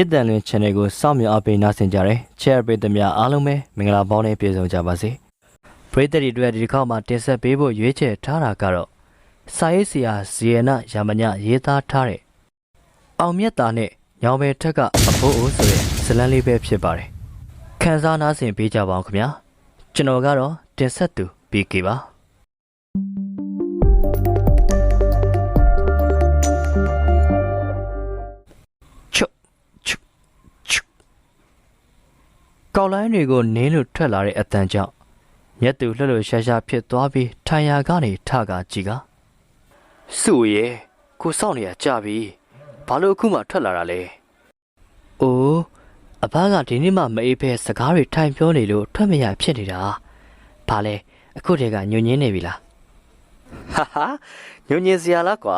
မြစ်တန်လွင် channel ကိုစောင့်မျှော်အားပေးနားဆင်ကြတယ်။ share ပေးသမျှအားလုံးပဲမင်္ဂလာပေါင်းနဲ့ပြည့်စုံကြပါစေ။ပရိသတ်တွေအတွက်ဒီတစ်ခေါက်မှာတင်ဆက်ပေးဖို့ရွေးချယ်ထားတာကတော့စာရေးဆရာဇီယနာရာမညရေးသားထားတဲ့အောင်မြတ်တာနဲ့ညောင်ပဲထက်ကအဖိုးအိုဆိုတဲ့ဇတ်လန်းလေးပဲဖြစ်ပါတယ်။ခန်းစားနားဆင်ပေးကြပါအောင်ခင်ဗျာ။ကျွန်တော်ကတော့တင်ဆက်သူ PK ပါ။ချွ ကောက်လိုင်းတွေကိုနင်းလို့ထွက်လာတဲ့အတန်ကြောင့်မျက်သူလှလှရှာရှာဖြစ်သွားပြီးထိုင်ရာကနေထကကြည့်ကစုရဲ့ကိုစောင့်နေရကြပြီဘာလို့အခုမှထွက်လာတာလဲအိုးအဘကဒီနေ့မှမအေးဖဲစကားတွေထိုင်ပြောနေလို့ထွက်မရဖြစ်နေတာဘာလဲအခုတည်းကညွညင်းနေပြီလားဟာဟာညွညင်းစရာလားကွာ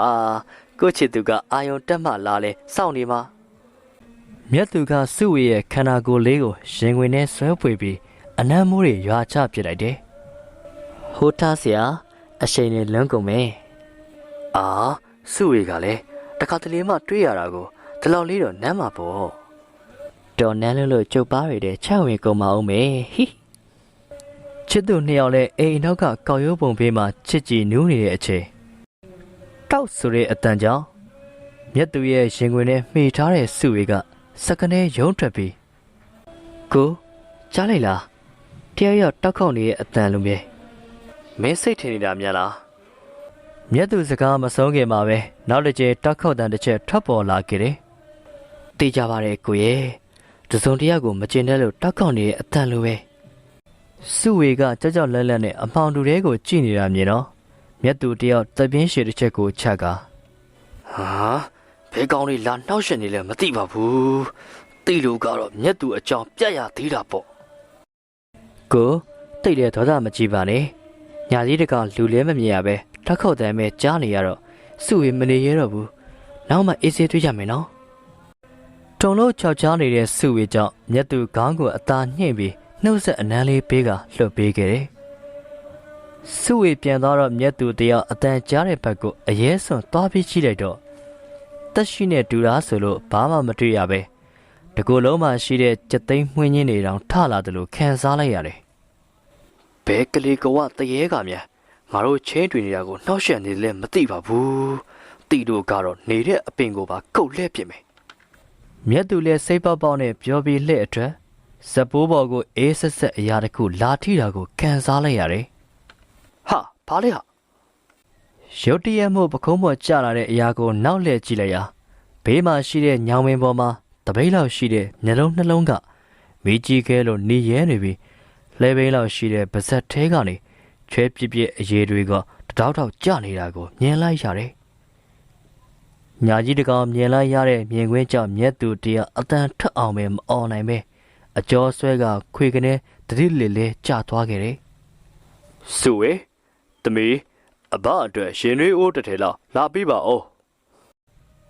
ကိုချစ်သူကအာယုံတက်မှလာလဲစောင့်နေမှာ မြတ်သူကစုဝေရဲ့ခန္ဓာကိုယ်လေးကိုရင်ခွင်ထဲဆွဲဖွေပြီးအနံ့မိုးတွေရွာချပစ်လိုက်တယ်။ဟိုထားဆရာအရှိန်နဲ့လွန်းကုန်မယ်။အာစုဝေကလည်းတခါတလေမှတွေ့ရတာကိုဒီလောက်လေးတော့နမ်းမှာပေါ့။တော်နမ်းလို့လို့ကျုပ်ပါတွေတဲ့ချက်ဝင်ကုန်မအောင်မေဟိချစ်သူနှစ်ယောက်လည်းအိမ်နောက်ကကောက်ရိုးပုံဘေးမှာချစ်ကြည်နူးနေတဲ့အချိန်တောက်ဆိုတဲ့အတန်ကြောင့်မြတ်သူရဲ့ရင်ခွင်ထဲမှီထားတဲ့စုဝေက စကနေရုံးထွက်ပြီးကိုကြားလိုက်လားတရားရောက်တောက်ခေါက်နေတဲ့အတန်လိုပဲမင်းစိတ်ထင်နေတာများလားမြတ်သူစကားမဆုံးခင်မှာပဲနောက်တစ်ကြိမ်တောက်ခေါက်တန်တစ်ချက်ထွက်ပေါ်လာခဲ့တယ်တေးကြပါရဲ့ကိုရဲ့တစုံတရာကိုမကျင်တဲ့လို့တောက်ခေါက်နေတဲ့အတန်လိုပဲစုဝေကကြောက်ကြောက်လက်လက်နဲ့အမောင်တူတဲကိုကြည့်နေတာမြင်တော့မြတ်သူတယောက်သပင်းရှည်တစ်ချက်ကိုချက်ကဟာ ဘဲကောင်းလေးလာနှောက်ရှက်နေလဲမသိပါဘူးတိလူကတော့မြတ်သူအကြောင်းပြက်ရသေးတာပေါ့ကိုတိတ်တဲ့ဒေါသမကြည့်ပါနဲ့ညာစည်းတကောင်လူလဲမမြင်ရပဲထောက်ခေါက်တယ်မဲ့ကြားနေရတော့စုဝေမနေရတော့ဘူးနောက်မှအေးစေးတွေ့ကြမယ်နော်တုံလို့ချောက်ချားနေတဲ့စုဝေကြောင့်မြတ်သူခေါင်းကိုအသာညှင့်ပြီးနှုတ်ဆက်အနမ်းလေးပေးကလှုပ်ပေးခဲ့တယ်စုဝေပြန်သွားတော့မြတ်သူတယောက်အတန်ကြားတဲ့ဘက်ကိုအရေးစွန်သွားပြီးကြည့်လိုက်တော့ တက်ရှိနဲ့ဒူရာဆိုလို့ဘာမှမတွေ့ရပဲတကူလုံးမှာရှိတဲ့ကြက်သိမ်းမှွင်းချင်းတွေတောင်ထလာတယ်လို့ခံစားလိုက်ရတယ်ဘဲကလေးကဝတရေကမြန်ငါတို့ချင်းတွင်နေတာကိုနှောက်ရှက်နေလဲမသိပါဘူးတီတို့ကတော့နေတဲ့အပင်ကိုပါကုတ်လှဲ့ပြစ်မယ်မြတ်သူလည်းစိတ်ပေါက်ပေါက်နဲ့ပြောပြီးလှဲ့အထွက်ဇပိုးဘော်ကိုအေးဆက်ဆက်အရာတစ်ခုလာထိတာကိုခံစားလိုက်ရတယ်ဟာဘာလဲဟာ ရုတ်တရက်မှုပခုံးပေါ်ကျလာတဲ့အရာကိုနောက်လှည့်ကြည့်လိုက်ရာဘေးမှာရှိတဲ့ညောင်ပင်ပေါ်မှာတပိတ်လောက်ရှိတဲ့မျက်လုံးနှလုံးကမိကြီးခဲလို့နေရဲနေပြီးလဲပိန်းလောက်ရှိတဲ့ပါဇက်သေးကနေချွဲပြစ်ပြစ်အရေးတွေကတတောက်တောက်ကျနေတာကိုမြင်လိုက်ရတယ်။ညာကြီးတကောင်မြင်လိုက်ရတဲ့မြင်ကွင်းကြောင့်မျက်သူတရအတန်ထက်အောင်ပဲမအော်နိုင်ပဲအကျော်ဆွဲကခွေကနေတတိလီလေးကျသွားခဲ့တယ်။စုဝေသမီး အဘအတွက်ရှင်ရွေးအိုးတစ်ထည်လောက်လာပေးပါဦး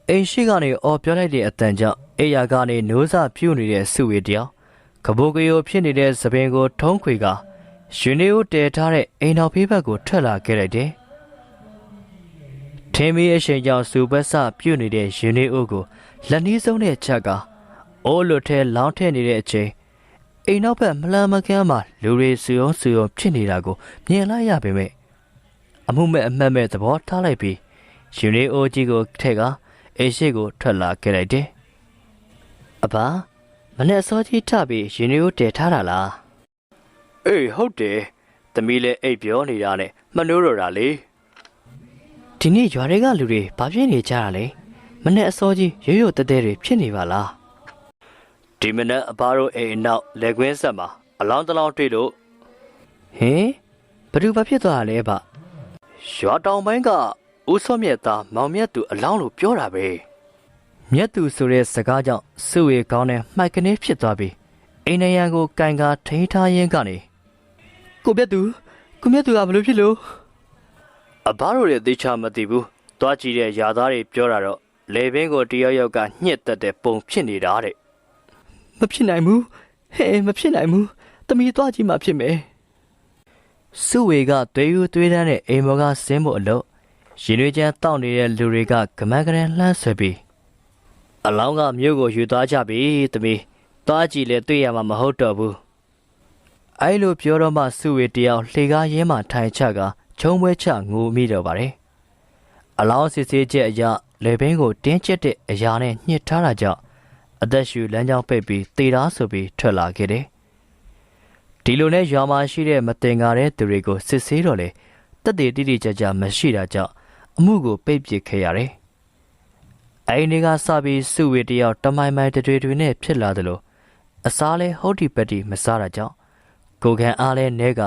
အိမ်ရှိကနေအော်ပြောလိုက်တဲ့အတန်ကြောင့်အိယာကနေနိုးစပြူနေတဲ့စုဝေတယောက်ကဘိုကရိုဖြစ်နေတဲ့သပင်ကိုထုံးခွေကရှင်နေဦးတဲထားတဲ့အိမ်တော်ဖေးဘက်ကိုထွက်လာခဲ့လိုက်တယ်ထင်းမီးအရှိန်ကြောင့်စူဘက်ဆပြူနေတဲ့ရှင်နေဦးကိုလက်နှီးဆုံးတဲ့ချက်ကအိုးလွတ်ထဲလောင်းထည့်နေတဲ့အချိန်အိမ်နောက်ဘက်မလန်မကန်းမှာလူတွေစူယုံစူယုံဖြစ်နေတာကိုမြင်လိုက်ရပေမဲ့ အမှုမဲ့အမှတ်မဲ့သဘောထားလိုက်ပြီးရှင်လေးအိုကြီးကိုထက်ကအိရှိကိုထွက်လာခဲ့လိုက်တယ်။အဘမနဲ့အစောကြီးထပြီးရှင်လေးကိုတည်ထားတာလား။အေးဟုတ်တယ်။သမီးလည်းအိပ်ပြောနေတာနဲ့မနှိုးတော့တာလေ။ဒီနေ့ရွာတွေကလူတွေဘာဖြစ်နေကြတာလဲ။မနဲ့အစောကြီးရိုးရိုးတဲတဲတွေဖြစ်နေပါလား။ဒီမနဲ့အဘတို့အိမ်အနောက်လက်ကွင်းဆက်မှာအလောင်းတလောင်းတွေ့လို့ဟင်ဘယ်သူဘာဖြစ်သွားတာလဲဗျ။ ရွာတောင်ပိုင်းကဦးစောမြတ်သားမောင်မြတ်သူအလောင်းလို့ပြောတာပဲမြတ်သူဆိုတဲ့စကားကြောင့်စုဝေကောင်းတဲ့မှိုက်ကနေဖြစ်သွားပြီးအိန္ဒိယံကိုကန်ကာထိန်းထားရင်းကနေကိုမြတ်သူကိုမြတ်သူကဘလို့ဖြစ်လို့အဘတို့ရဲ့သေချာမသိဘူးတွားကြည့်တဲ့ຢာသားတွေပြောတာတော့လေဘင်းကိုတယောက်ယောက်ကညှစ်တက်တဲ့ပုံဖြစ်နေတာတဲ့မဖြစ်နိုင်ဘူးဟဲ့မဖြစ်နိုင်ဘူးတမီတွားကြည့်မှဖြစ်မယ် စုဝေကသွေးယူသွေးတန်းတဲ့အိမ်မော်ကဆင်းဖို့အလို့ရင်ရွေးချမ်းတောက်နေတဲ့လူတွေကကမန်းကရန်လှမ်းဆွဲပြီးအလောင်းကမြို့ကိုယူသွားကြပြီသမီးသွားကြည့်လေတွေ့ရမှာမဟုတ်တော့ဘူးအဲ့လိုပြောတော့မှစုဝေတယောက်လှေကားရင်းမှထိုင်ချကချုံပွဲချငိုမိတော့ပါတယ်အလောင်းစစ်ဆေးချက်အရလေဘင်းကိုတင်းကျက်တဲ့အရာနဲ့ညှစ်ထားတာကြောင့်အသက်ရှူလမ်းကြောင်းပိတ်ပြီးတေတာဆိုပြီးထွက်လာခဲ့တယ် ဒီလိုနဲ့ရွာမှာရှိတဲ့မတင်ကားတဲ့သူတွေကိုစစ်ဆေးတော့လေတက်တည်တိတိကျကျမရှိတာကြောင့်အမှုကိုပိတ်ပစ်ခဲ့ရတယ်အဲ့ဒီကစပြီးစုဝေတယောက်တမိုင်မိုင်တွေတွေနဲ့ဖြစ်လာသလိုအစားလဲဟုတ်ဒီပက်တီမစားတာကြောင့်ကိုခံအားလဲနဲက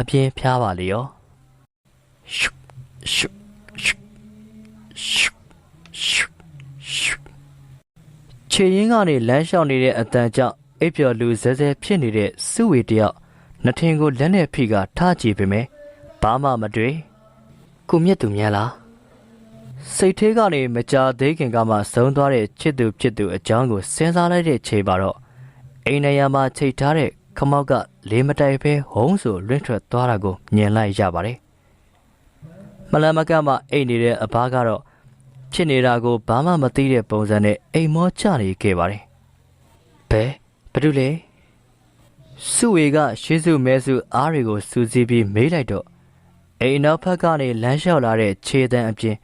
အပြင်းဖျားပါလေရောရှုရှုရှုရှုရှုရှုခြေရင်းကနေလမ်းလျှောက်နေတဲ့အတန်ကြောင့်အိပ်ပျော်လူဇဲဇဲဖြစ်နေတဲ့စုဝေတယောက် နှထင်ကိုလက်နဲ့ဖိကထားကြည့်ပေမဲ့ဘာမှမတွေ့ကိုမြတ်သူများလားစိတ်သေးကနေမကြာသေးခင်ကမှဆုံးသွားတဲ့ချစ်သူဖြစ်သူအကြောင်းကိုစဉ်းစားလိုက်တဲ့ချိန်ပါတော့အိမ်နေရာမှာချိန်ထားတဲ့ခမောက်ကလေးမတိုင်ပဲဟုံးဆိုလွင့်ထွက်သွားတာကိုမြင်လိုက်ရပါတယ်။မလန်မကမှအိမ်နေတဲ့အဘကတော့ဖြစ်နေတာကိုဘာမှမသိတဲ့ပုံစံနဲ့အိမ်မောချနေခဲ့ပါတယ်။ဘယ်ဘာလို့လဲ စုဝေကရှေးစုမဲစုအားတွေကိုစူးစီးပြီးမေးလိုက်တော့အိမ်နောက်ဖက်ကနေလမ်းလျှောက်လာတဲ့ခြေတံအပြင်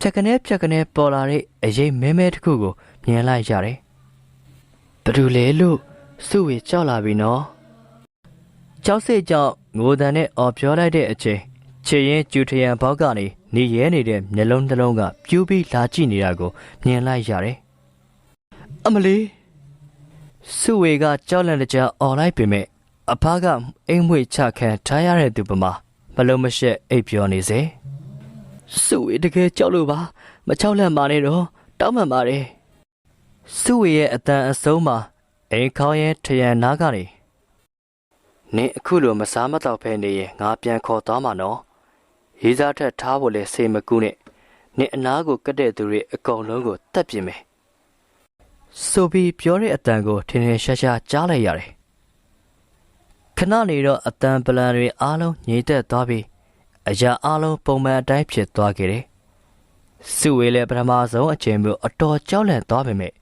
ဖြက်ကနေဖြက်ကနေပေါ်လာတဲ့အရေးမဲမဲတစ်ခုကိုမြင်လိုက်ရတယ်။ဘယ်သူလဲလို့စုဝေကြောက်လာပြီနော်။ကြောက်စိတ်ကြောင့်ငိုတန်နဲ့အော်ပြောလိုက်တဲ့အချိန်ခြေရင်ကျူထရန်ဘောက်ကနေနေရဲနေတဲ့မျက်လုံးတစ်လုံးကပြူးပြီးလာကြည့်နေတာကိုမြင်လိုက်ရတယ်။အမလီ စုဝေကကြောက်လန့်တကြားអော်လိုက်ပေမဲ့အဖကအိမ်မွေချခံထားရတဲ့သူပမာမလုံးမရှက်အိပ်ပြောနေစေ။စုဝေတကယ်ကြောက်လို့ပါမချောက်လန့်ပါနဲ့တော့တောင်းပန်ပါတယ်စုဝေရဲ့အတန်အဆုံးမှာအိမ်ခေါင်းရဲ့ထရန်နားကနေနင်အခုလိုမစားမတော့ဖဲနေရင်ငါပြန်ခေါ်သွားမှာနော်ရေးစားထက်ထားဖို့လဲစိတ်မကူးနဲ့နင်အနာကိုကတ်တဲ့သူတွေအကုန်လုံးကိုတတ်ပြင်မယ် ဆိုပြီးပြောတဲ့အတန်ကိုထင်ထင်ရှားရှားကြားလိုက်ရတယ်ခဏနေတော့အတန်ပလန်တွေအားလုံးငြိမ်သက်သွားပြီးအရာအလုံးပုံမှန်အတိုင်းဖြစ်သွားခဲ့တယ်။စုဝေးလည်းပထမဆုံးအချိန်မျိုးအတော်ကြောက်လန့်သွားပေမဲ့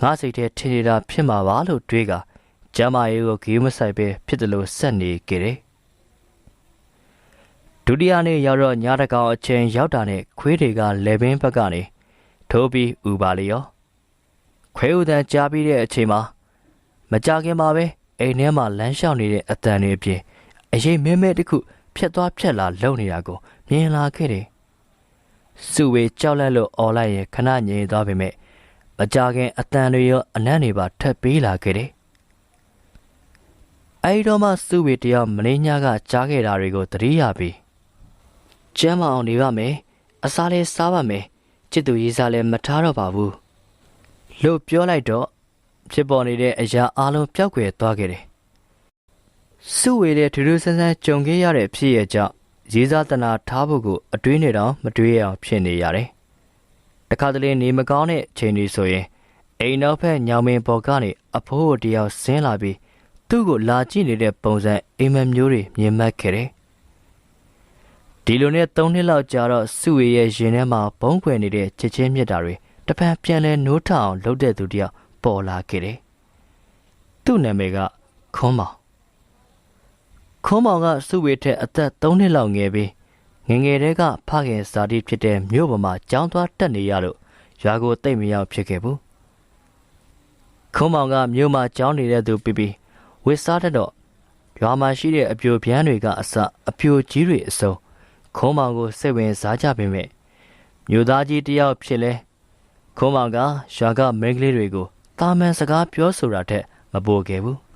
ငါစိတ်ထဲထင်နေတာဖြစ်မှာပါလို့တွေးကကျမ်းမာရေးကိုဂီးမဆိုင်ပဲဖြစ်တယ်လို့ဆက်နေခဲ့တယ်။ဒုတိယနေ့ရောက်တော့ညတကောင်အချိန်ရောက်တာနဲ့ခွေးတွေကလေပင်ဘက်ကနေထိုးပြီးဥပါလေရော။ ခွေးဥတန်ကြားပြီးတဲ့အချိန်မှာမကြခင်ပါပဲအိမ်ထဲမှာလမ်းလျှောက်နေတဲ့အတန်တွေအပြင်အရေးမဲမဲတစ်ခုဖြတ်သွားဖြတ်လာလုံနေတာကိုမြင်လာခဲ့တယ်။စုဝေကြောက်လန့်လို့អော်လိုက်ရင်ခဏငြိမ်သွားပေမဲ့မကြခင်အတန်တွေရောအနံ့တွေပါထပ်ပေးလာခဲ့တယ်။အဲဒီတော့မှစုဝေတယောက်မင်းညာကကြားခဲ့တာတွေကိုသတိရပြီးကျမ်းမအောင်နေပါမယ်။အစားလေးစားပါမယ်။ချစ်သူရေးစားလည်းမထားတော့ပါဘူး။ လို့ပြောလိုက်တော့ဖြစ်ပေါ်နေတဲ့အရာအလုံးပျောက်ကွယ်သွားခဲ့တယ်။စုဝေတဲ့ထူးထူးဆန်းဆန်းကြုံခဲ့ရတဲ့ဖြစ်ရဲ့ကြောင့်ရေးစားတနာထားဖို့ကိုအတွေးနဲ့တော့မတွေးရအောင်ဖြစ်နေရတယ်။တခါတလေနေမကောင်းတဲ့ချိန်တွေဆိုရင်အိမ်နောက်ဖက်ညောင်မင်းပေါ်ကနေအဖိုးတယောက်ဆင်းလာပြီးသူ့ကိုလာကြည့်နေတဲ့ပုံစံအိမ်မက်မျိုးတွေမြင်မှတ်ခဲ့တယ်။ဒီလိုနဲ့၃နှစ်လောက်ကြာတော့စုဝေရဲ့ရင်ထဲမှာဘုံခွေနေတဲ့ချစ်ချင်းမြတ်တာတွေ တပံပြန်လဲနိုးထအောင်လှုပ်တဲ့သူတယောက်ပေါ်လာခဲ့တယ်။သူ့နာမည်ကခွန်းမောင်ခွန်းမောင်ကစုဝေထက်အသက်3နှစ်လောက်ငယ်ပြီးငယ်ငယ်တည်းကဖခင်ဇာတိဖြစ်တဲ့မြို့ပေါ်မှာကျောင်းသွားတက်နေရလို့ရွာကိုတိတ်မရောက်ဖြစ်ခဲ့ဘူးခွန်းမောင်ကမြို့မှာကျောင်းနေတဲ့သူပြီးပြီးဝစ်စားတတ်တော့ရွာမှာရှိတဲ့အပြိုပြန်းတွေကအစအပြိုကြီးတွေအစုံခွန်းမောင်ကိုစိတ်ဝင်စားကြပေမဲ့မြို့သားကြီးတယောက်ဖြစ်လဲ ခွန်းမောင်ကရွာကမိန်းကလေးတွေကိုတာမန်စကားပြောဆိုတာထက်မပိုခဲ့ဘူး။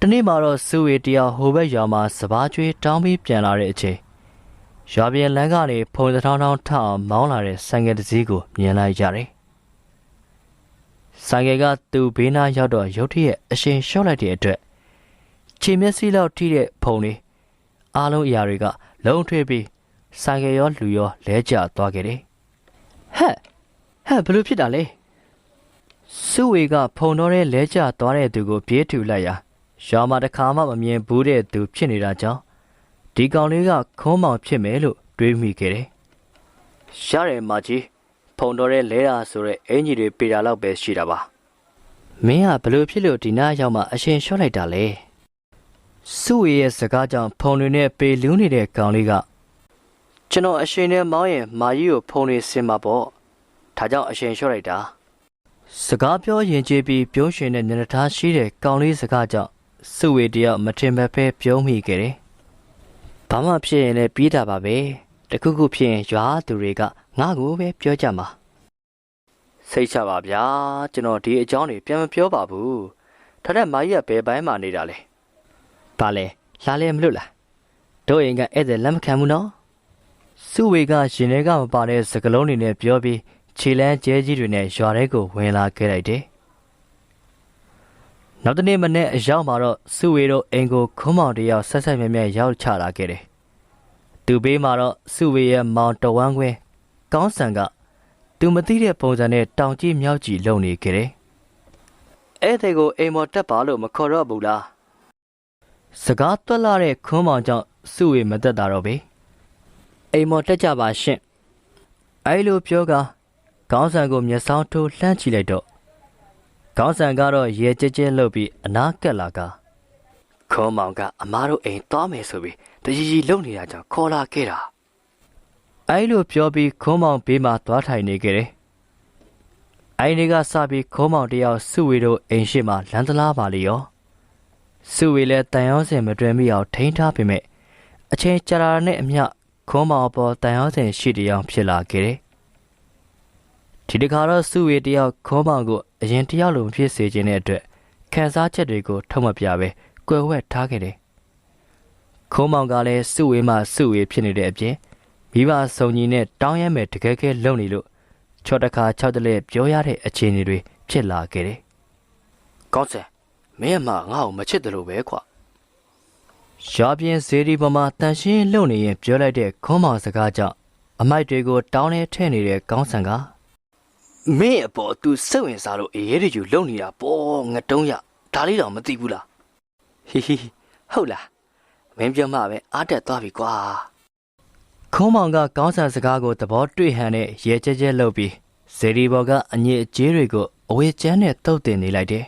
တနေ့မှာတော့စုဝေတယောက်ဟိုဘက်ရွာမှာစပားကျွေးတောင်းပြီးပြန်လာတဲ့အချိန်ရွာပြင်လမ်းကနေဖုန်ထောင်းထောင်းထအောင်မောင်းလာတဲ့ဆိုင်ကယ်တစ်စီးကိုမြင်လိုက်ရတယ်။ဆိုင်ကယ်ကသူ့ဘေးနားရောက်တော့ရုတ်တရက်အရှင်လျှော့လိုက်တဲ့အတွက်ခြေမျက်စိလောက်ထိတဲ့ဖုန်လေးအားလုံးအရာတွေက လုံးထွေးပြီးဆိုင်ကယ်ရောလူရောလဲကျသွားခဲ့တယ်။ ဟဲ့ဟဲ့ဘလို့ဖြစ်တာလဲ။စုဝေကဖုန်တော်တဲ့လဲကျသွားတဲ့သူကိုပြေးထူလိုက်ရာရွာမှာတစ်ခါမှမမြင်ဘူးတဲ့သူဖြစ်နေတာကြောင့်ဒီကောင်လေးကခုံးမောင်ဖြစ်မယ်လို့တွေးမိခဲ့တယ်။ရတယ်မကြီးဖုံတော်တဲ့လဲတာဆိုတဲ့အင်ကြီးတွေပေတာလောက်ပဲရှိတာပါမင်းကဘလို့ဖြစ်လို့ဒီနားရောက်မှအရှင်လျှော့လိုက်တာလဲစုဝေရဲ့စကားကြောင့်ဖုံတွေနဲ့ပေလူးနေတဲ့ကောင်လေးက ကျွန်တော်အရှင်နဲ့မောင်းရင်မာကြီးကိုဖုံတွေဆင်မှာပေါ့ဒါကြောင့်အရှင်လျှော့လိုက်တာစကားပြောရင်ကျေးပြီးပြုံးရွှင်တဲ့ညနေသားရှိတဲ့ကောင်လေးစကားကြောင့်စုဝေတယောက်မထင်မဲ့ပဲပြုံးမိခဲ့တယ်ဘာမှဖြစ်ရင်လည်းပြီးတာပါပဲတခုခုဖြစ်ရင်ရွာသူတွေကငါ့ကိုပဲပြောကြမှာစိတ်ချပါဗျာကျွန်တော်ဒီအကြောင်းတွေပြန်မပြောပါဘူးဒါနဲ့မာကြီးကဘယ်ပိုင်းမှာနေတာလဲဘာလဲလာလဲမလို့လားတို့အိမ်ကဧည့်သည်လက်မခံဘူးနော် စုဝေကရှင်တွေကမပါတဲ့စကလုံးတွေနဲ့ပြောပြီးခြေလန်းကျဲကြီးတွေနဲ့ရွာထဲကိုဝင်လာခဲ့လိုက်တယ်နောက်တနေ့မနေ့အရောက်မှာတော့စုဝေတို့အိမ်ကိုခွန်းမောင်တယောက်ဆက်ဆက်မြဲမြဲရောက်ချလာခဲ့တယ်သူဘေးမှာတော့စုဝေရဲ့မောင်တဝမ်းခွဲကောင်းဆန်ကသူမသိတဲ့ပုံစံနဲ့တောင်ကြီးမြောက်ကြီးလုံနေခဲ့တယ်အဲ့တဲ့ကိုအိမ်မော်တက်ပါလို့မခေါ်တော့ဘူးလားစကားတွက်လာတဲ့ခွန်းမောင်ကြောင့်စုဝေမတက်တာတော့ပဲ အိမ်မော်တက်ကြပါရှင့်အဲ့လိုပြောကကောင်းဆန်ကိုမျက်စောင်းထိုးလှမ်းကြည့်လိုက်တော့ကောင်းဆန်ကတော့ရေကြဲကြဲလှုပ်ပြီးအနားကပ်လာကခွန်းမောင်ကအမားတို့အိမ်သွားမယ်ဆိုပြီးတကြီးကြီးလုံနေတာကြောင့်ခေါ်လာခဲ့တာအဲ့လိုပြောပြီးခွန်းမောင်ဘေးမှာသွားထိုင်နေခဲ့တယ်အဲ့ဒီကစပြီးခွန်းမောင်တယောက်စုဝေတို့အိမ်ရှိမှလမ်းသလားပါလေရောစုဝေလည်းတန်ရောစင်မတွင်မိအောင်ထိန်းထားပေမဲ့အချင်းကြာလာနဲ့အမျှ ခွန်းမောင်ပေါ်တန်ရောစင်ရှိတရားဖြစ်လာခဲ့တယ်ဒီတခါတော့စုဝေတယောက်ခွန်းမောင်ကိုအရင်တယောက်လိုမဖြစ်စေခြင်းတဲ့အတွက်ခံစားချက်တွေကိုထုတ်မပြပဲကွယ်ဝှက်ထားခဲ့တယ်ခုံးမောင်ကလည်းစုဝေးမှစုဝေးဖြစ်နေတဲ့အပြင်မိဘစုံညီနဲ့တောင်းရမဲ့တကယ်ကဲလုံနေလို့ချော့တခါ၆တလဲပြောရတဲ့အခြေအနေတွေဖြစ်လာခဲ့တယ်။ကောင်းစံမင်းအမငါ့ကိုမချစ်တယ်လို့ပဲခွာ။ ရှားပြင်းဇေဒီပေါ်မှာတန်ရှင်းလုံနေရင်ပြောလိုက်တဲ့ခွန်မောင်စကားကြောင့်အမိုက်တွေကိုတောင်းနေထဲ့နေတဲ့ကောင်းစံကမင်းအပေါ်သူစိတ်ဝင်စားလို့အေးရည်ယူလုံနေတာပေါ့ငတုံးရဒါလေးတော့မသိဘူးလားဟီဟီဟုတ်လားမင်းပြောမှပဲအားတက်သွားပြီကွာခုံးမောင်ကကောင်းဆန်စကားကိုသဘောတွေ့ဟန်နဲ့ရဲကြဲကြဲလှုပ်ပြီးဇေဒီဘော်ကအညစ်အကြေးတွေကိုအဝေကျန်းနဲ့တုတ်တင်နေလိုက်တယ်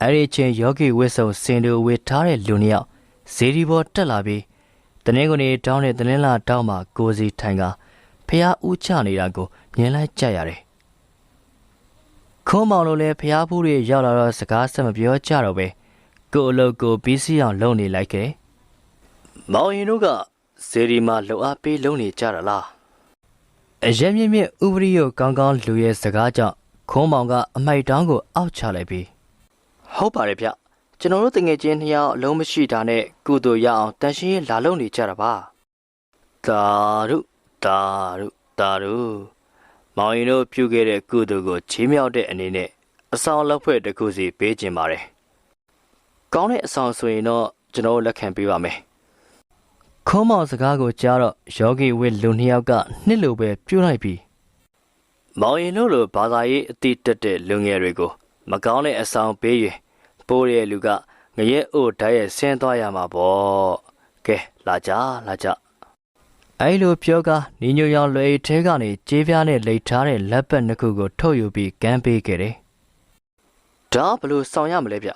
အဲ့ဒီချင်းယောဂီဝစ်ဆုံစင်တူဝေထားတဲ့လူနှစ်ယောက် ဇေဒီဘော်တက်လာပြီးတနင်္ဂနွေတောင်းတဲ့တနင်္လာတောင်းမှာကိုစီထိုင်ကဖះဦးချနေတာကိုမြင်လိုက်ကြရတယ်ခုံးမောင်တို့လည်းဖះဖူးတွေရောက်လာတော့စကားဆက်မပြောကြတော့ပဲကိုအလုပ်ကိုပြီးစီအောင်လုပ်နေလိုက်ခဲ့မောင်ရင်တို့ကစေဒီမှာလှုပ်အားပေးလုပ်နေကြတာလားအရက်မြင့်မြင့်ဥပရိယကောင်းကောင်းလူရဲ့စကားကြောင့်ခုံးမောင်ကအမိုက်တောင်းကိုအောက်ချလိုက်ပြီးဟုတ်ပါတယ်ဗျ ကျွန်တော်တို့တငယ်ချင်းနှစ်ယောက်အလုံးမရှိတာနဲ့ကုသိုလ်ရအောင်တန်ရှင်းရေးလာလုပ်နေကြတာပါတာရုတာရုတာရုမောင်ရင်တို့ပြုခဲ့တဲ့ကုသိုလ်ကိုချီးမြှောက်တဲ့အနေနဲ့အဆောင်လက်ဖွဲ့တစ်ခုစီပေးခြင်းပါတယ်ကောင်းတဲ့အဆောင်ဆိုရင်တော့ကျွန်တော်လက်ခံပေးပါမယ်ခုံးမောင်စကားကိုကြားတော့ယောဂီဝစ်လူနှစ်ယောက်ကနှစ်လိုပဲပြုတ်လိုက်ပြီးမောင်ရင်တို့လိုဘာသာရေးအတိတက်တဲ့လူငယ်တွေကိုမကောင်းတဲ့အဆောင်ပေးရင် ပိုးတဲ့လူကငရဲအိုဓာတ်ရဲ့ဆင်းသွားရမှာပေါ့ကဲလာကြလာကြအဲ့လိုပြောကနီညိုရောင်လွယ်ထဲကနေကြေးပြားနဲ့လိတ်ထားတဲ့လက်ပတ်နှစ်ခုကိုထုတ်ယူပြီးကမ်းပေးခဲ့တယ်ဒါဘလို့ဆောင်ရမလဲဗျ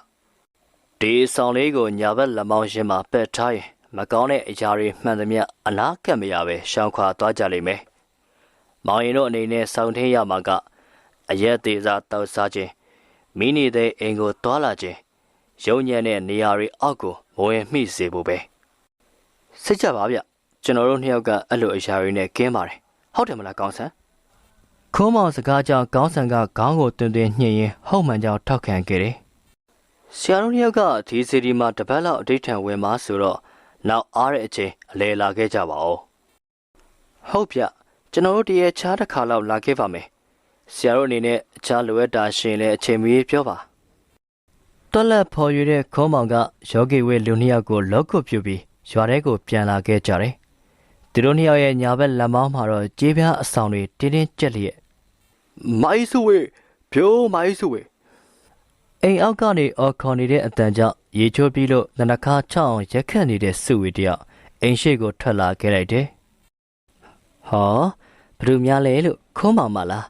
ဒီဆောင်လေးကိုညာဘက်လက်မောင်းရှင်းမှာပက်ထားရင်မကောင်းတဲ့အရာတွေမှန်သမျှအနာကပ်မရပဲရှောင်ခွာသွားကြလိမ့်မယ်။မောင်ရင်တို့အနေနဲ့စောင့်ထင်းရမှာကအရက်သေးစားတောက်စားခြင်း မိနေတဲ့အိမ်ကိုတွာလာခြင်းရုံညံ့တဲ့နေရာတွေအောက်ကိုမဝင်မိစေဖို့ပဲ။စိတ်ကြပါဗျကျွန်တော်တို့နှစ်ယောက်ကအဲ့လိုအရာတွေနဲ့ကင်းပါတယ်။ဟုတ်တယ်မလားကောင်းဆန်။ခုံးမောင်စကားကြောင့်ကောင်းဆန်ကခေါင်းကိုတွင်တွင်ညှင်ရင်ဟုတ်မှန်ကြောင်ထောက်ခံခဲ့တယ်။ဆရာတို့နှစ်ယောက်ကဒီစီဒီမှာတပတ်လောက်အဋိဌံဝင်မှာဆိုတော့နောက်အားတဲ့အချိန်အလဲလာခဲ့ကြပါဦးဟုတ်ဗျကျွန်တော်တို့တည်းချားတစ်ခါလောက်လာခဲ့ပါမယ် ဆရာတို့အနေနဲ့အခြားလိုအပ်တာရှင်လဲအချိန်မီပြောပါတွက်လက်ဖော်ရတဲ့ခေါင်းမောင်ကယောဂီဝဲလူနှစ်ယောက်ကိုလော့ကုတ်ပြုတ်ပြီးရွာထဲကိုပြန်လာခဲ့ကြတယ်သူတို့နှစ်ယောက်ရဲ့ညာဘက်လက်မောင်းမှာတော့ကြေးပြားအဆောင်တွေတင်းတင်းကြက်လျက်မိုင်းစုဝေဖြိုးမိုင်းစုဝေအိမ်အောက်ကနေအော်ခေါ်နေတဲ့အတန်ကြောင့်ရေချိုးပြီးလို့နနခါချောင်းအောင်ရက်ခတ်နေတဲ့စုဝေတယောက်အိမ်ရှိကိုထွက်လာခဲ့လိုက်တယ်။ဟောဘယ်သူများလဲလို့ခုံးမောင်မလား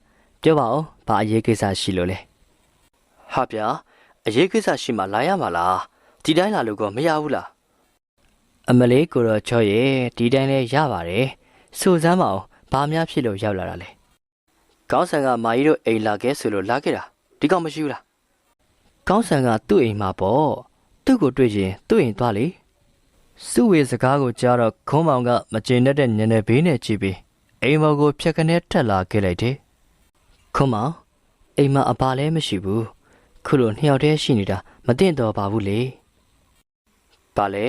ပြောပါဦးဘာအရေးကိစ္စရှိလို့လဲဟာဗျာအရေးကိစ္စရှိမှလာရမှာလားဒီတိုင်းလာလို့ကမရဘူးလားအမလေးကိုတော့ချောရဲ့ဒီတိုင်းလဲရပါတယ်စူစမ်းမအောင်ဘာများဖြစ်လို့ရောက်လာတာလဲကောင်းဆန်ကမာကြီးတို့အိမ်လာခဲ့ဆိုလို့လာခဲ့တာဒီကောင်မရှိဘူးလားကောင်းဆန်ကသူ့အိမ်မှာပေါ့သူ့ကိုတွေ့ရင်သူ့အိမ်သွားလေစုဝေစကားကိုကြားတော့ခုံးမောင်ကမကျင်တတ်တဲ့ညနေဘေးနဲ့ကြည့်ပြီးအိမ်မော်ကိုဖြတ်ခနဲ့ထက်လာခဲ့လိုက်တယ် ခုံးမောင်အိမ်မှာအပါလည်းမရှိဘူးခုလိုနှစ်ယောက်တည်းရှိနေတာမသိတော့ပါဘူးလေပါလေ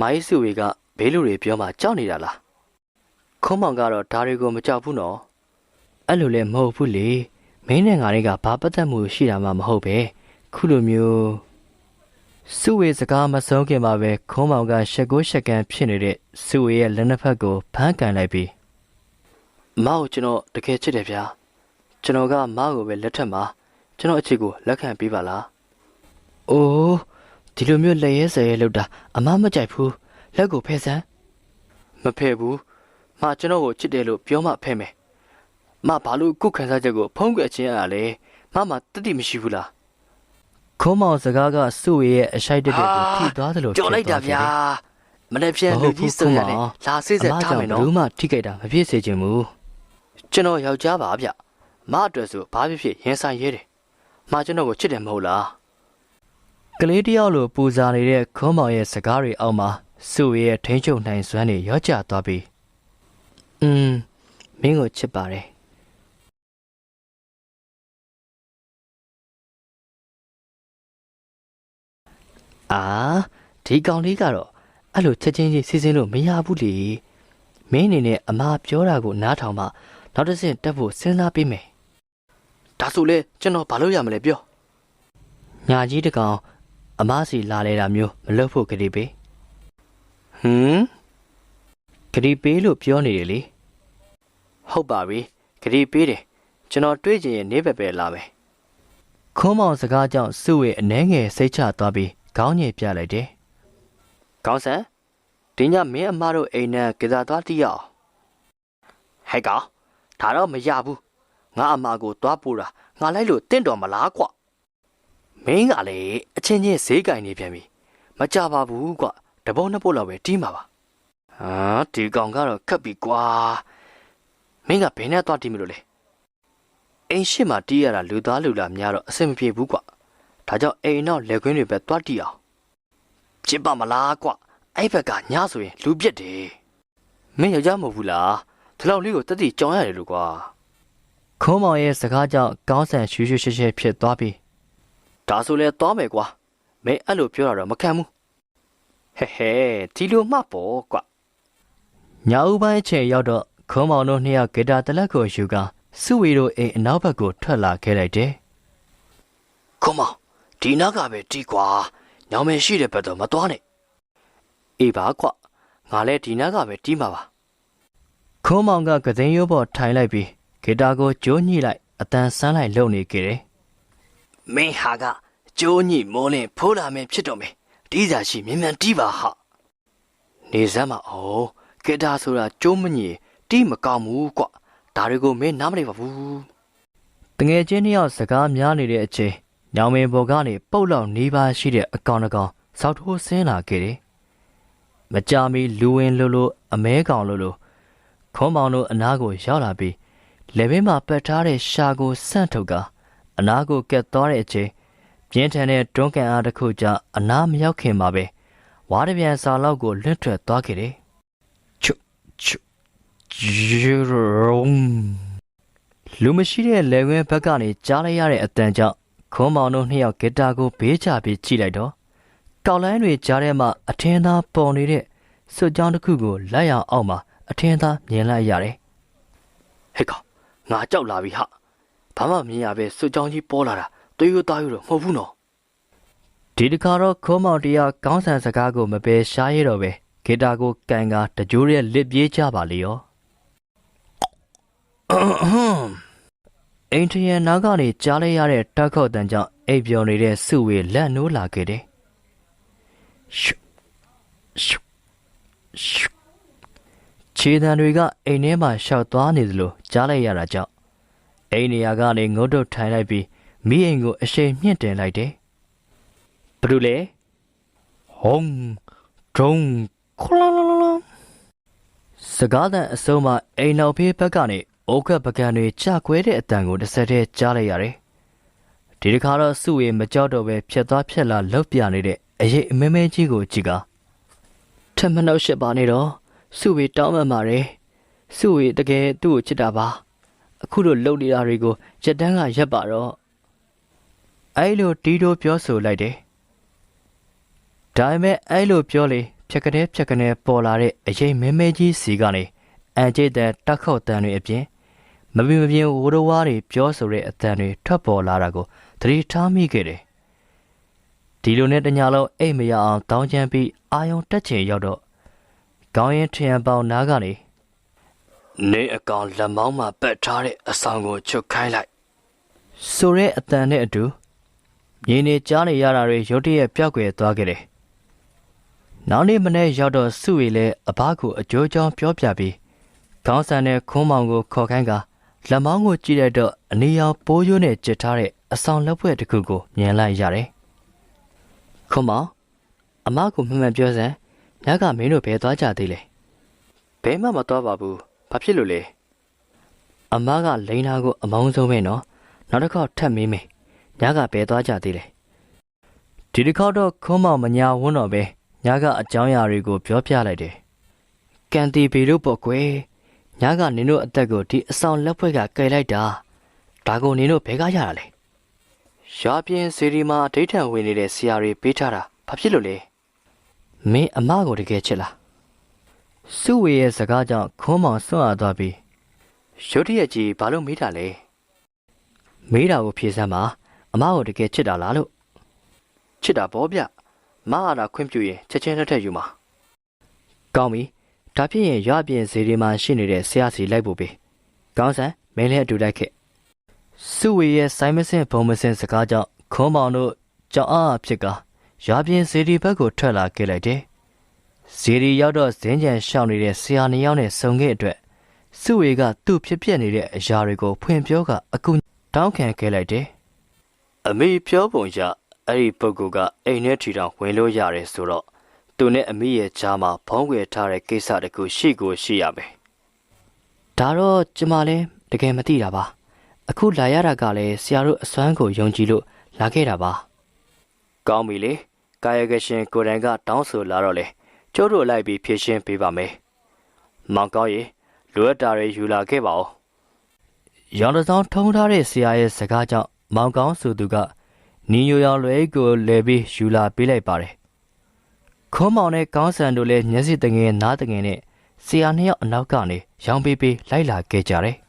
မိုင်းစုဝေကဘေးလူတွေပြောမှကြောက်နေတာလားခုံးမောင်ကတော့ဒါတွေကိုမကြောက်ဘူးနော်အဲ့လိုလည်းမဟုတ်ဘူးလေမင်းနဲ့ငါတွေကဘာပတ်သက်မှုရှိတာမှမဟုတ်ပဲခုလိုမျိုးစုဝေစကားမဆုံးခင်မှာပဲခုံးမောင်ကရှက်ကိုရှက်ကန်ဖြစ်နေတဲ့စုဝေရဲ့လက်နှစ်ဖက်ကိုဖမ်းကန်လိုက်ပြီးမောက်ကျွန်တော်တကယ်ချစ်တယ်ဗျာ ကျွန်တော်ကမောက်ကိုပဲလက်ထက်မှာကျွန်တော်အချစ်ကိုလက်ခံပေးပါလားအိုးဒီလိုမျိုးလက်ရဲဆဲရဲလောက်တာအမမကြိုက်ဘူးလက်ကိုဖဲဆန်းမဖဲဘူးမကျွန်တော်ကိုချစ်တယ်လို့ပြောမှဖဲမယ်မဘာလို့ကိုယ်ခံစားချက်ကိုဖုံးကွယ်ခြင်းရလဲမမတတိမရှိဘူးလားခုံးမောင်စကားကစုဝေရဲ့အရှိုက်တက်တွေကိုထိသွားသလိုကြော်လိုက်တာဗျာမနေ့ပြန်လူကြီးစုံရတယ်လာစိတ်ဆက်ထားမယ်နော်ဘူးမှထိကြိုက်တာမဖြစ်စေချင်ဘူးကျွန်တော်ယောက်ျားပါဗျ မအတွက်ဆိုဘာဖြစ်ဖြစ်ရင်ဆိုင်ရဲတယ်မကျွန်တော်ကိုချစ်တယ်မဟုတ်လားကလေးတယောက်လိုပူဇာနေတဲ့ခုံးမောင်ရဲ့စကားတွေအောက်မှာစုဝေရဲ့ထိန်းချုပ်နိုင်စွမ်းတွေရောကျသွားပြီးอืมမင်းကိုချစ်ပါတယ်အာဒီကောင်လေးကတော့အဲ့လိုချက်ချင်းချင်းစီစဉ်လို့မရဘူးလေမင်းအနေနဲ့အမားပြောတာကိုနားထောင်မှနောက်တစ်ဆင့်တက်ဖို့စဉ်းစားပေးမယ် ဒါဆိုလဲကျွန်တော်ဘာလုပ်ရမလဲပြောညာကြီးတကောင်အမားစီလာလဲတာမျိုးမလုပ်ဖို့ကြတိပေးဟမ်ကြတိပေးလို့ပြောနေတယ်လေဟုတ်ပါပြီဂရီပေးတယ်ကျွန်တော်တွေးချင်ရင်နေဘက်ပဲလာမယ်ခွန်းမောင်စကားကြောင့်စုဝေအနှဲငယ်စိတ်ချသွားပြီးခေါင်းညင်ပြလိုက်တယ်ကောင်းဆန်ဒီညမင်းအမတို့အိမ်နဲ့ကစားသွားတိရအောင်ဟဲ့ကောင်ဒါတော့မရဘူး ငါအမကိုသွားပို့တာငါလိုက်လို့တင့်တော်မလားကွမင်းကလေအချင်းချင်းဈေးကင်နေပြန်ပြီမကြပါဘူးကွတပုံးနှစ်ပုတ်လောက်ပဲတီးမှာပါဟာဒီကောင်ကတော့ခက်ပြီကွာမင်းကဘယ်နဲ့သွားတီးမလို့လဲအိမ်ရှိမှတီးရတာလူသားလူလာများတော့အဆင်မပြေဘူးကွဒါကြောင့်အိမ်နောက်လက်ကွင်းတွေပဲသွားတီးအောင်ကျစ်ပါမလားကွအဲ့ဘက်ကညဆိုရင်လူပြက်တယ်မင်းယောက်ျားမဟုတ်ဘူးလားဒီလောက်လေးကိုတက်တိကြောင်ရတယ်လို့ကွာ ခွန်းမောင်ရဲ့စကားကြောင့်ကောင်းဆန်ရှူးရှူးရှဲရှဲဖြစ်သွားပြီးဒါဆိုလဲသွားမယ်ကွာမင်းအဲ့လိုပြောတာတော့မခံဘူးဟဲ့ဟဲ့ဒီလိုမှပေါ့ကွညာဦးပိုင်းအချိန်ရောက်တော့ခွန်းမောင်တို့နှစ်ယောက်ဂီတာတစ်လက်ကိုယူကစုဝေတို့အိမ်အနောက်ဘက်ကိုထွက်လာခဲ့လိုက်တယ်ခွန်မောင်ဒီနောက်ကပဲတီးကွာညောင်မင်းရှိတဲ့ဘက်တော့မသွားနဲ့အေးပါကွငါလဲဒီနောက်ကပဲတီးမှာပါခွန်းမောင်ကကသိန်းရိုးပေါ်ထိုင်လိုက်ပြီး ဂီတာကိုကြိုးညှိလိုက်အတန်ဆန်းလိုက်လုပ်နေခဲ့တယ်။မင်းဟာကကြိုးညှိမိုးလင်းဖိုးလာမယ်ဖြစ်တော့မယ်။တီးစာရှိမြန်မြန်တီးပါဟ။နေစမ်းမအောင်ဂီတာဆိုတာကြိုးမညှိတီးမကောင်းဘူးကွ။ဒါတွေကိုမင်းနားမလည်ပါဘူး။တငယ်ချင်းတယောက်စကားများနေတဲ့အချိန်ညောင်မင်းဘော်ကနေပုတ်လောက်နေပါရှိတဲ့အကောင်တကောင်စောက်ထိုးဆင်းလာခဲ့တယ်။မကြမီလူဝင်လို့လို့အမဲကောင်လို့လို့ခွန်မောင်တို့အနားကိုရောက်လာပြီး လက်ဘင်းမှာပတ်ထားတဲ့ရှာကိုဆန့်ထုတ်ကအနားကိုကက်သွားတဲ့အချိန်ပြင်းထန်တဲ့တွန်းကန်အားတစ်ခုကြောင့်အနားမရောက်ခင်မှာပဲဝါးတပြန်စာလောက်ကိုလွတ်ထွက်သွားခဲ့တယ်။ချွတ်ချွတ်ဂျရုံလူမရှိတဲ့လေဝင်းဘက်ကနေကြားလိုက်ရတဲ့အတန်ကြောင့်ခွန်မောင်တို့နှစ်ယောက်ဂီတာကိုဘေးချပြီးကြည့်လိုက်တော့ကောက်လိုင်းတွေကြားထဲမှာအထင်းသားပေါ်နေတဲ့စွတ်ကြောင်းတစ်ခုကိုလက်ရအောင်အောက်မှာအထင်းသားမြင်လိုက်ရတယ်ဟဲ့ကောင် ငါကြောက်လာပြီဟာဘာမှမမြင်ရပဲစွတ်ကြောင်းကြီးပေါ်လာတာသွေးရသားရတော့မဟုတ်ဘူးနော်။ဒီတစ်ခါတော့ခွန်မောင်တရားကောင်းဆန်စကားကိုမပယ်ရှားရတော့ပဲဂီတာကိုကန်ကတကြိုးရဲ့လစ်ပြေးကြပါလေရော။အိမ်ထရန်နောက်ကနေကြားလိုက်ရတဲ့တက်ခေါက်တန်ကြောင့်အိပ်ပျော်နေတဲ့စုဝေလက်နိုးလာခဲ့တယ်။ရှုရှုရှု ချခြေတံတွေကအိမ်ထဲမှာရှောက်သွားနေသလိုကြားလိုက်ရတာကြောင့်အိမ်နေရာကနေငုတ်တုတ်ထိုင်လိုက်ပြီးမိအိမ်ကိုအရှိန်မြင့်တင်လိုက်တယ်။ဘယ်လိုလဲ။ဟုံးဒုံခလလလလစကားသံအစုံမှာအိမ်နောက်ဖေးဘက်ကနေအိုးခွက်ပကံတွေချခွဲတဲ့အတန်ကိုတစ်ဆက်တည်းကြားလိုက်ရတယ်။ဒီတစ်ခါတော့စုဝေမကြောက်တော့ပဲဖြတ်သွားဖြတ်လာလှုပ်ပြနေတဲ့အရေးအမဲမဲကြီးကိုကြည့်ကထပ်မနှောက်ရှက်ပါနဲ့တော့ စုဝေတောင်းမှန်ပါတယ်။စုဝေတကယ်သူ့ကိုချစ်တာပါ။အခုလိုလှုပ်နေတာတွေကိုရက်တန်းကရက်ပါတော့အဲ့လိုတီးတိုးပြောဆိုလိုက်တယ်။ဒါပေမဲ့အဲ့လိုပြောလေဖြက်ကတဲ့ဖြက်ကတဲ့ပေါ်လာတဲ့အရေးမဲမဲကြီးစီကနေအန်ကျိတဲ့တက်ခေါက်တန်တွေအပြင်မပင်မပင်ဝိုးတော်ဝါးတွေပြောဆိုတဲ့အတန်တွေထွက်ပေါ်လာတာကိုသတိထားမိခဲ့တယ်။ဒီလိုနဲ့တညာလုံးအိတ်မရအောင်တောင်းချမ်းပြီးအာယုံတက်ချင်ရောက်တော့ ခေါင်းရင်ထရံပေါင်နားကနေနေအကောင်လက်မောင်းမှာပက်ထားတဲ့အဆောင်ကိုချုပ်ခိုင်းလိုက်ဆိုတဲ့အတန်နဲ့အတူမြင်းနေကြားနေရတာတွေရုတ်တရက်ပြောက်ွယ်သွားခဲ့တယ်။နောက်နေ့မနေ့ရောက်တော့စုဝေလည်းအဘကိုအကျိုးကြောင်းပြောပြပြီးခေါင်းဆန်တဲ့ခွန်းမောင်ကိုခေါ်ခိုင်းကလက်မောင်းကိုကြည့်လိုက်တော့အနီရောင်ပိုးရိုးနဲ့ကျစ်ထားတဲ့အဆောင်လက်ဖွဲ့တစ်ခုကိုမြင်လိုက်ရတယ်။ခွန်းမောင်အမကိုမှန်မှန်ပြောစမ်း ညကမင်းတို့ဘယ်သွားကြသေးလဲ။ဘယ်မှမသွားပါဘူး။ဘာဖြစ်လို့လဲ။အမကလိန်နာကိုအမောင်းဆုံးပဲနော်။နောက်တစ်ခေါက်ထပ်မေးမယ်။ညကဘယ်သွားကြသေးလဲ။ဒီတစ်ခေါက်တော့ခွန်းမောင်မညာဝန်းတော့ပဲညကအကြောင်းအရာတွေကိုပြောပြလိုက်တယ်။ကန်တီပေတို့ပေါ့ကွယ်။ညကနင်တို့အသက်ကိုဒီအဆောင်လက်ဖွဲ့ကကယ်လိုက်တာ။ဒါကိုနင်တို့ဘယ်ကရတာလဲ။ရွာပြင်စီရီမှာဒိဋ္ဌံဝင်နေတဲ့ဆရာတွေပေးထားတာဘာဖြစ်လို့လဲ။ မင်းအမကိုတကယ်ချစ်လား။စုဝေရဲ့စကားကြောင့်ခွန်းမောင်ဆွန့်အားသွားပြီးရုတ်တရက်ကြီးဘာလို့မေးတာလဲ။မေးတာကိုဖြေစမ်းပါအမကိုတကယ်ချစ်တာလားလို့ချစ်တာပေါ့ဗျမဟာတာခွင့်ပြုရင်ချက်ချင်းလက်ထက်ယူမှာကောင်းပြီဒါဖြစ်ရင်ရွာပြင်ဈေးတွေမှာရှိနေတဲ့ဆရာစီလိုက်ဖို့ပဲကောင်းစံမင်းလည်းအတူလိုက်ခဲ့စုဝေရဲ့ဆိုင်းမစင်ဘုံမစင်စကားကြောင့်ခွန်မောင်တို့ကြောင်အားဖြစ်က ရွာပြင်ဈေးတွေဘက်ကိုထွက်လာခဲ့လိုက်တယ်ဈေးတွေရောက်တော့ဇင်းကြံရှောင်နေတဲ့ဆရာနှစ်ယောက်နဲ့ဆုံခဲ့အတွက်စုဝေကသူ့ဖြစ်ပျက်နေတဲ့အရာတွေကိုဖွင့်ပြောကအကူတောင်းခံခဲ့လိုက်တယ်အမေပြောပုံရအဲ့ဒီပုဂ္ဂိုလ်ကအိမ်ထဲထီတောင်ဝင်လို့ရတယ်ဆိုတော့သူနဲ့အမိရဲ့ကြားမှာဖုံးကွယ်ထားတဲ့ကိစ္စတကူရှိကိုရှိရမယ်။ဒါတော့ကျမလည်းတကယ်မသိတာပါ။အခုလာရတာကလည်းဆရာတို့အစွမ်းကိုယုံကြည်လို့လာခဲ့တာပါ။ ကောင်းပြီလေ။ကာယကရှင်ကိုယ်တိုင်ကတောင်းဆိုလာတော့လေကျိုးတို့လိုက်ပြီးဖြည့်ရှင်းပေးပါမယ်။မောင်ကောင်းရေလိုအပ်တာတွေယူလာခဲ့ပါဦး။ရောင်တစောင်းထုံးထားတဲ့ဆရာရဲ့စကားကြောင့်မောင်ကောင်းဆိုသူကနီညိုရောင်လွဲကိုလဲပြီးယူလာပေးလိုက်ပါတယ်။ခွန်မောင်နဲ့ကောင်းဆန်တို့လည်းမျက်စိတငယ်နားတငယ်နဲ့ဆရာနှစ်ယောက်အနောက်ကနေရောင်ပေးပေးလိုက်လာခဲ့ကြတယ်။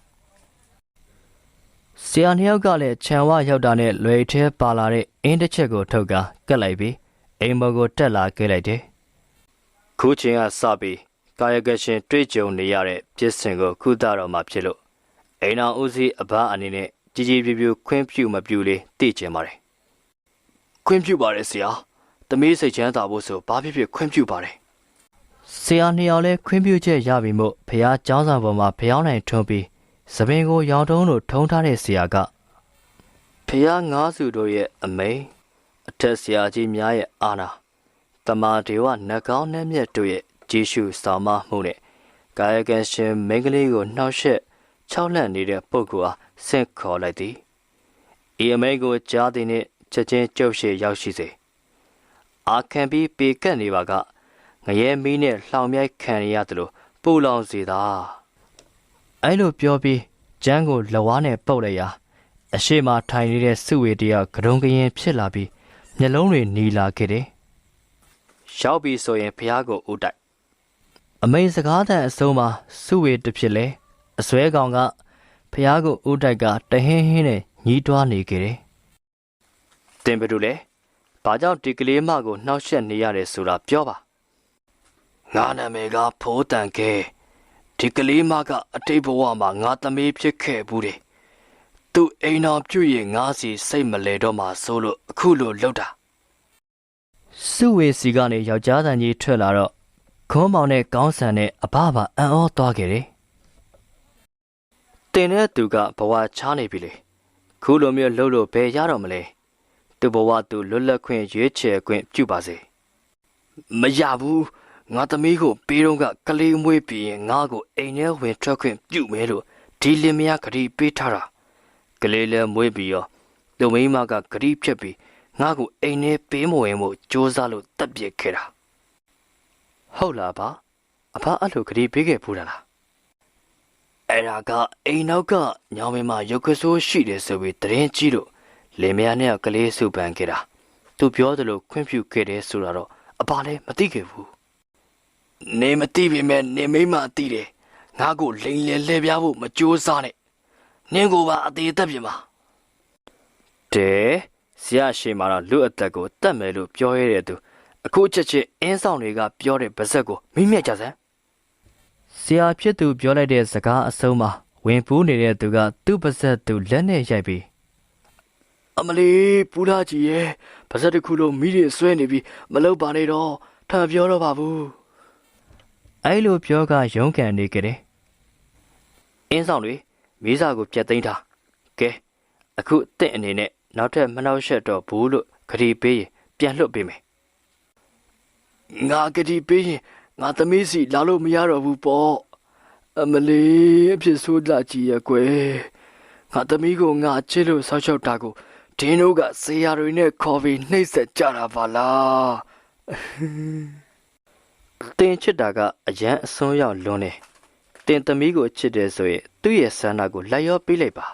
ဆရာနှစ်ယောက်ကလည်းခြံဝရောက်တာနဲ့လွယ်ထဲပါလာတဲ့အင်းတစ်ချက်ကိုထုတ်ကကတ်လိုက်ပြီးအိမ်ဘော်ကိုတက်လာခဲ့လိုက်တယ်။ခုချင်းကစပြီးကာယကရှင်တွေ့ကြုံနေရတဲ့ပြစ်စင်ကိုကုသတော်မှာဖြစ်လို့အိမ်အောင်ဦးစီးအဘအနေနဲ့ကြည်ကြည်ပြူပြူခွင့်ပြုမပြုလေးသိကျင်ပါတယ်။ခွင့်ပြုပါတယ်ဆရာ။သမီးစိတ်ချမ်းသာဖို့ဆိုဘာဖြစ်ဖြစ်ခွင့်ပြုပါတယ်။ဆရာနှစ်ယောက်လည်းခွင့်ပြုချက်ရပြီမို့ဖះเจ้าဆောင်ပေါ်မှာဖျောင်းနိုင်ထုံးပြီး သပင်ကိုရောင်တုံးလို့ထုံးထားတဲ့ဆရာကဖះငါးစုတို့ရဲ့အမိန်အထက်ဆရာကြီးများရဲ့အာနာတမာဒေဝနတ်ကောင်းနှက်မြတ်တို့ရဲ့ဂျေရှုဆောင်မမှုနဲ့ကာယကံရှင်မင်းကလေးကိုနှောက်ယှက်ခြောက်လန့်နေတဲ့ပုဂ္ဂိုလ်အားဆင့်ခေါ်လိုက်သည်ဤအမိန်ကိုကြားသည်နှင့်ချက်ချင်းကြုတ်ရှိရောက်ရှိစေအာခံပြီးပေကတ်နေပါကငရဲမီးနဲ့လှောင်မြိုက်ခံရသလိုပူလောင်စေတာ အဲ့လိုပြောပြီးကျန်းကိုလဝါးနဲ့ပုတ်လိုက်ရာအရှိမထိုင်နေတဲ့စုဝေတယောက်ကရုံကရင်ဖြစ်လာပြီးမျက်လုံးတွေနီလာခဲ့တယ်ရောက်ပြီဆိုရင်ဖះကိုဥတိုက်အမိန်စကားတန်အဆုံးမှာစုဝေတစ်ဖြစ်လဲအစွဲကောင်ကဖះကိုဥတိုက်ကတဟင်းဟင်းနဲ့ညီးတွားနေခဲ့တယ်။တင်ဘယ်လိုလဲ။ဘာကြောင့်ဒီကလေးမကိုနှောက်ယှက်နေရတယ်ဆိုတာပြောပါ။ငါနာမည်ကဖိုးတန်ခဲ ဒီကလေးမကအတိတ်ဘဝမှာငါသမီးဖြစ်ခဲ့ဘူးတယ်။သူအိမ်တော်ပြုရင်ငါစီစိတ်မလဲတော့မှဆိုလို့အခုလိုလုပ်တာ။စုဝေစီကနေယောက်ျားတန်ကြီးထွက်လာတော့ခွန်မောင်နဲ့ကောင်းဆန်နဲ့အဘပါအံ့ဩသွားခဲ့တယ်တင်တဲ့သူကဘဝချားနေပြီလေခုလိုမျိုးလှုပ်လို့ဘယ်ရတော့မလဲသူ့ဘဝသူလွတ်လပ်ခွင့်ရွေးချယ်ခွင့်ပြုပါစေမရဘူး ငါသမီးကိုပေးတော့ကကလေးမွေးပြီးရင်ငါကိုအိမ်ထဲဝင်ထွက်ခွင့်ပြုမယ်လို့ဒီလင်မယားကတိပေးထားတာကလေးလည်းမွေးပြီးရောလူမိန်းမကကတိဖြတ်ပြီးငါကိုအိမ်ထဲပေးမဝင်ဖို့ကြိုးစားလို့တပ်ပစ်ခဲ့တာဟုတ်လားဗျအဖအဲ့လိုကတိပေးခဲ့ဘူးလားအဲ့ဒါကအိမ်နောက်ကညောင်မင်းမရုပ်ကဆိုးရှိတယ်ဆိုပြီးတရင်ကြီးလို့လင်မယားနဲ့ကလေးစုပန်ခဲ့တာသူပြောသလိုခွင့်ပြုခဲ့တယ်ဆိုတာတော့အပါလည်းမသိခဲ့ဘူး နေမသိပေမဲ့နေမိမသိတယ်ငါကိုလိန်လေလှည့်ပြားဖို့မကြိုးစားနဲ့နင်းကိုပါအသေးသက်ပြင်ပါတဲဆရာရှိမှတော့လူအသက်ကိုတတ်မယ်လို့ပြောရတဲ့သူအခုချက်ချင်းအင်းဆောင်တွေကပြောတဲ့ပါဇက်ကိုမိမြက်ကြစမ်းဆရာဖြစ်သူပြောလိုက်တဲ့စကားအဆုံးမှာဝင်ပူးနေတဲ့သူကသူ့ပါဇက်သူလက်နဲ့ရိုက်ပြီးအမလီပူလာကြီးရဲ့ပါဇက်တစ်ခုလုံးမိတွေဆွဲနေပြီးမလောက်ပါနဲ့တော့ထပ်ပြောတော့ပါဘူး အဲ့လိုပြောကရုန်းကန်နေကြတယ်အင်းဆောင်တွေမိစားကိုပြတ်သိမ်းထားကဲအခုတင့်အနေနဲ့နောက်ထပ်မနှောက်ယှက်တော့ဘူးလို့ခရီးပေးရင်ပြန်လွတ်ပေးမယ်ငါခရီးပေးရင်ငါသမီးစီလာလို့မရတော့ဘူးပေါ့အမလီအဖြစ်ဆိုးလာကြီးရဲ့ကွယ်ငါသမီးကိုငါချစ်လို့ဆောက်ရှောက်တာကိုဒင်းတို့ကဆေးရတွေနဲ့ခေါ်ပြီးနှိပ်စက်ကြတာပါလား တင်ချစ်တာကအရန်အစွန်းရောက်လွန်းတယ်တင်သမီးကိုချစ်တယ်ဆိုရင်သူ့ရဲ့ဆန္ဒကိုလိုက်ရောပေးလိုက်ပါ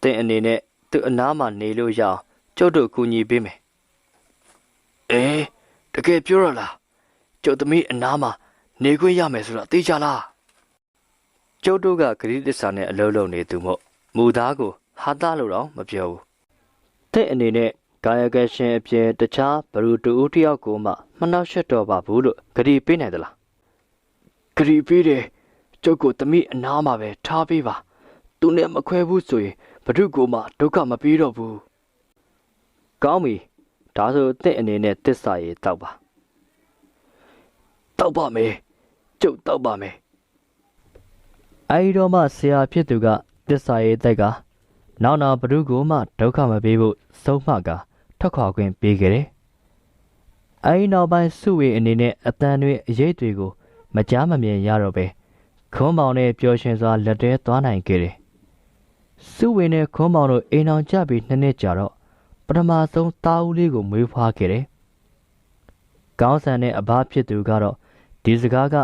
တင်အနေနဲ့သူ့အနားမှာနေလို့ရအောင်ကျုပ်တို့ကူညီပေးမယ်အေးတကယ်ပြောရလားကျုပ်သမီးအနားမှာနေခွင့်ရမယ်ဆိုတာသိကြလားကျုပ်တို့ကဂရိတစ္ဆာနဲ့အလုံးလုံးနေသူမို့မူသားကိုဟာသားလို့တော့မပြောဘူးတဲ့အနေနဲ့ ကာယကရှင်အပြင်တခြားဘရူတူဦးတယောက်ကိုမှမနှောက်ယှက်တော့ပါဘူးလို့ဂရီပေးနိုင်သလားဂရီပေးတယ်ကျုပ်ကိုတမိအနားမှာပဲထားပေးပါသူနဲ့မခွဲဘူးဆိုရင်ဘဒုကိုမှဒုက္ခမပေးတော့ဘူးကောင်းပြီဒါဆိုတင့်အနေနဲ့တစ္ဆာရေးတောက်ပါတောက်ပါမယ်ကျုပ်တောက်ပါမယ်အဲ့ဒီတော့မှဆရာဖြစ်သူကတစ္ဆာရေးတက်ကနောက်နောက်ဘ누구မှဒုက္ခမပေးဖို့ဆုံးမက ထွက်ခွာခွင့်ပေးခဲ့တယ်။အဲ့ဒီနောက်ပိုင်းစုဝေအနေနဲ့အတန်တွေအရေးတွေကိုမကြားမမြင်ရတော့ပဲခွန်းမောင်နဲ့ပျော်ရွှင်စွာလက်တဲသွားနိုင်ခဲ့တယ်။စုဝေနဲ့ခွန်းမောင်တို့အိမ်အောင်ကြပြီးနှစ်နှစ်ကြာတော့ပထမဆုံးတားဦးလေးကိုမွေးဖွားခဲ့တယ်။ကောင်းဆန်တဲ့အဘဖြစ်သူကတော့ဒီစကားက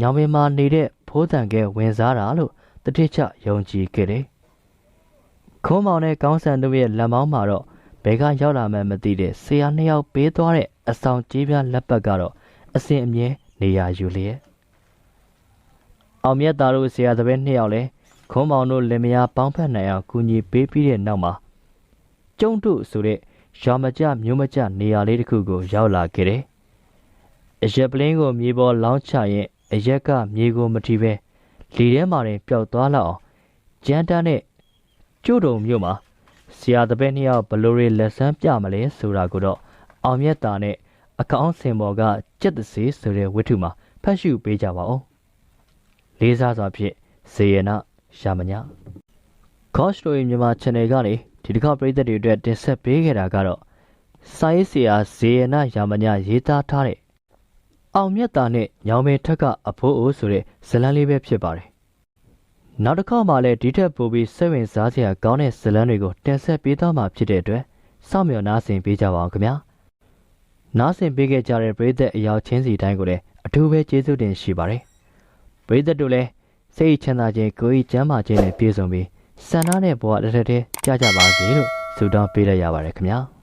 ညောင်ပင်မာနေတဲ့ဖိုးတန်ကဲဝင်စားတာလို့တတိချယုံကြည်ခဲ့တယ်။ခွန်းမောင်နဲ့ကောင်းဆန်တို့ရဲ့လက်မောင်းမှာတော့ ဘယ်ကရောက်လာမှန်းမသိတဲ့ဆရာနှစ်ယောက်ပေးသွားတဲ့အဆောင်ကြီးပြားလက်ပတ်ကတော့အစဉ်အမြဲနေရာယူလျက်အောင်မြတ်သားတို့ဆရာတပည့်နှစ်ယောက်လည်းခွန်းမောင်တို့လင်မယားပေါင်းဖက်နိုင်အောင်ကူညီပေးပြီးတဲ့နောက်မှာကျုံတို့ဆိုတဲ့ရွာမကြမြို့မကြနေရာလေးတစ်ခုကိုရောက်လာခဲ့တယ်။အရက်ပလင်းကိုမြေပေါ်လောင်းချရင်အရက်ကမြေကိုမထီပဲလေထဲမှာတင်ပျောက်သွားလောက်အောင်ကြမ်းတမ်းတဲ့ကျို့တုံမြို့မှာ ဆရာတပည့်နှစ်ယောက်ဘလိုတွေလက်ဆန်းပြမလဲဆိုတာကိုတော့အောင်မြတ်တာနဲ့အကောင်းစင်ပေါ်ကကြက်တစေးဆိုတဲ့ဝတ္ထုမှာဖတ်ရှုပေးကြပါဦးလေးစားစွာဖြင့်ဇေယနာရှာမညာ Coach တို့ရဲ့မြန်မာ channel ကနေဒီတစ်ခါပရိသတ်တွေအတွက်တင်ဆက်ပေးခဲ့တာကတော့စာရေးဆရာဇေယနာယာမညာရေးသားထားတဲ့အောင်မြတ်တာနဲ့ညောင်မဲထက်ကအဖိုးအိုဆိုတဲ့ဇတ်လန်းလေးပဲဖြစ်ပါတယ် နောက်တစ်ခါမှလည်းဒီထက်ပိုပြီးစိတ်ဝင်စားစရာကောင်းတဲ့ဇတ်လန်းတွေကိုတင်ဆက်ပေးသွားမှာဖြစ်တဲ့အတွက်စောင့်မျှော်နားဆင်ပေးကြပါအောင်ခင်ဗျာနားဆင်ပေးခဲ့ကြတဲ့ပရိသတ်အယောက်ချင်းစီတိုင်းကိုလည်းအထူးပဲကျေးဇူးတင်ရှိပါတယ်ပရိသတ်တို့လည်းစိတ်ချမ်းသာခြင်းကိုယ်ဤကျမ်းမာခြင်းနဲ့ပြည့်စုံပြီးဆန္ဒနဲ့ဘဝတစ်ထက်တည်းကြာကြပါစေလို့ဆုတောင်းပေးလိုက်ရပါတယ်ခင်ဗျာ